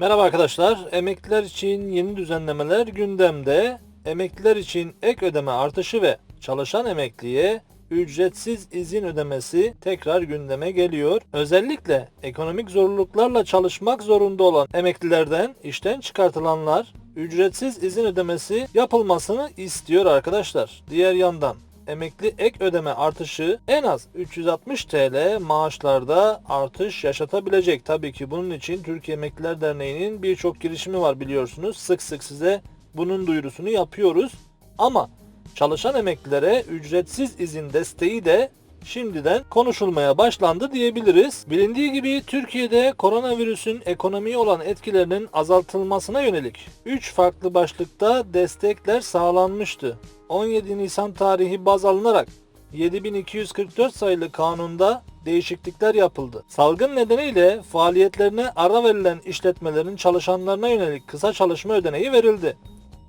Merhaba arkadaşlar. Emekliler için yeni düzenlemeler gündemde. Emekliler için ek ödeme artışı ve çalışan emekliye ücretsiz izin ödemesi tekrar gündeme geliyor. Özellikle ekonomik zorluklarla çalışmak zorunda olan emeklilerden işten çıkartılanlar ücretsiz izin ödemesi yapılmasını istiyor arkadaşlar. Diğer yandan emekli ek ödeme artışı en az 360 TL maaşlarda artış yaşatabilecek. Tabii ki bunun için Türkiye Emekliler Derneği'nin birçok girişimi var biliyorsunuz. Sık sık size bunun duyurusunu yapıyoruz. Ama çalışan emeklilere ücretsiz izin desteği de şimdiden konuşulmaya başlandı diyebiliriz. Bilindiği gibi Türkiye'de koronavirüsün ekonomiye olan etkilerinin azaltılmasına yönelik 3 farklı başlıkta destekler sağlanmıştı. 17 Nisan tarihi baz alınarak 7244 sayılı kanunda değişiklikler yapıldı. Salgın nedeniyle faaliyetlerine ara verilen işletmelerin çalışanlarına yönelik kısa çalışma ödeneği verildi.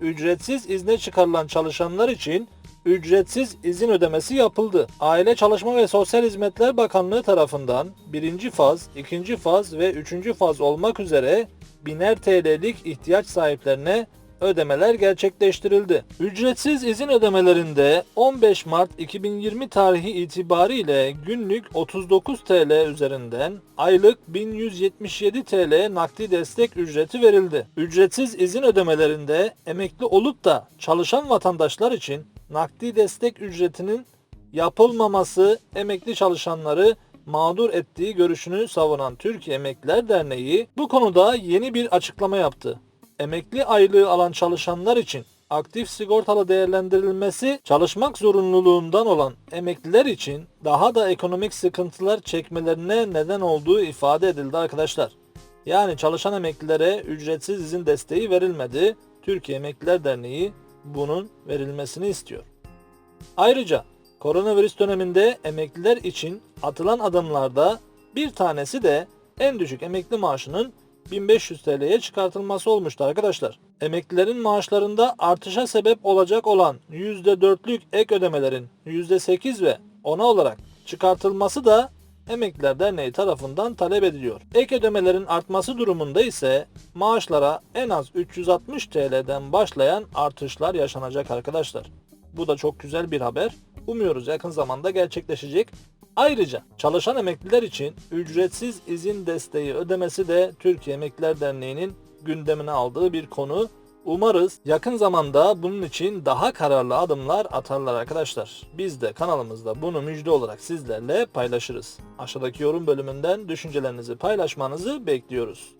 Ücretsiz izne çıkarılan çalışanlar için ücretsiz izin ödemesi yapıldı. Aile Çalışma ve Sosyal Hizmetler Bakanlığı tarafından birinci faz, ikinci faz ve üçüncü faz olmak üzere biner TL'lik ihtiyaç sahiplerine ödemeler gerçekleştirildi. Ücretsiz izin ödemelerinde 15 Mart 2020 tarihi itibariyle günlük 39 TL üzerinden aylık 1177 TL nakdi destek ücreti verildi. Ücretsiz izin ödemelerinde emekli olup da çalışan vatandaşlar için nakdi destek ücretinin yapılmaması emekli çalışanları mağdur ettiği görüşünü savunan Türkiye Emekliler Derneği bu konuda yeni bir açıklama yaptı. Emekli aylığı alan çalışanlar için aktif sigortalı değerlendirilmesi çalışmak zorunluluğundan olan emekliler için daha da ekonomik sıkıntılar çekmelerine neden olduğu ifade edildi arkadaşlar. Yani çalışan emeklilere ücretsiz izin desteği verilmedi. Türkiye Emekliler Derneği bunun verilmesini istiyor. Ayrıca koronavirüs döneminde emekliler için atılan adımlarda bir tanesi de en düşük emekli maaşının 1500 TL'ye çıkartılması olmuştu arkadaşlar. Emeklilerin maaşlarında artışa sebep olacak olan %4'lük ek ödemelerin %8 ve 10'a olarak çıkartılması da Emekliler Derneği tarafından talep ediliyor. Ek ödemelerin artması durumunda ise maaşlara en az 360 TL'den başlayan artışlar yaşanacak arkadaşlar. Bu da çok güzel bir haber. Umuyoruz yakın zamanda gerçekleşecek. Ayrıca çalışan emekliler için ücretsiz izin desteği ödemesi de Türkiye Emekliler Derneği'nin gündemine aldığı bir konu. Umarız yakın zamanda bunun için daha kararlı adımlar atarlar arkadaşlar. Biz de kanalımızda bunu müjde olarak sizlerle paylaşırız. Aşağıdaki yorum bölümünden düşüncelerinizi paylaşmanızı bekliyoruz.